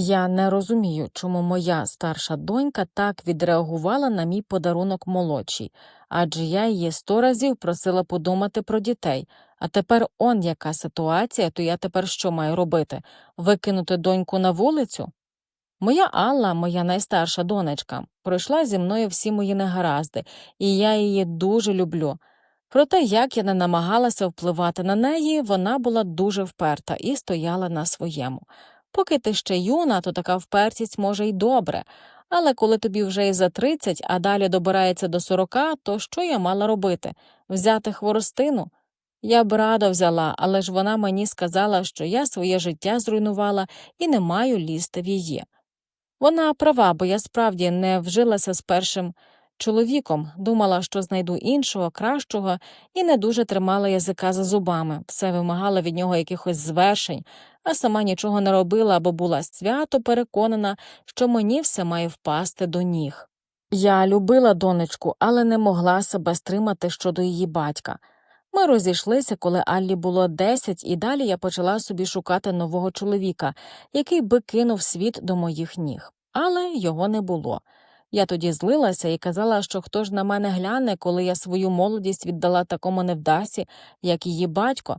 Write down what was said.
Я не розумію, чому моя старша донька так відреагувала на мій подарунок молодшій, адже я її сто разів просила подумати про дітей. А тепер он яка ситуація, то я тепер що маю робити? Викинути доньку на вулицю? Моя Алла, моя найстарша донечка, пройшла зі мною всі мої негаразди, і я її дуже люблю. Проте, як я не намагалася впливати на неї, вона була дуже вперта і стояла на своєму. Поки ти ще юна, то така впертість може й добре, але коли тобі вже й за 30, а далі добирається до 40, то що я мала робити? Взяти хворостину? Я б рада взяла, але ж вона мені сказала, що я своє життя зруйнувала і не маю лізти в її. Вона права, бо я справді не вжилася з першим чоловіком, думала, що знайду іншого, кращого, і не дуже тримала язика за зубами, все вимагала від нього якихось звершень, а сама нічого не робила, бо була свято переконана, що мені все має впасти до ніг. Я любила донечку, але не могла себе стримати щодо її батька. Ми розійшлися, коли Аллі було 10, і далі я почала собі шукати нового чоловіка, який би кинув світ до моїх ніг. Але його не було. Я тоді злилася і казала, що хто ж на мене гляне, коли я свою молодість віддала такому невдасі, як її батько.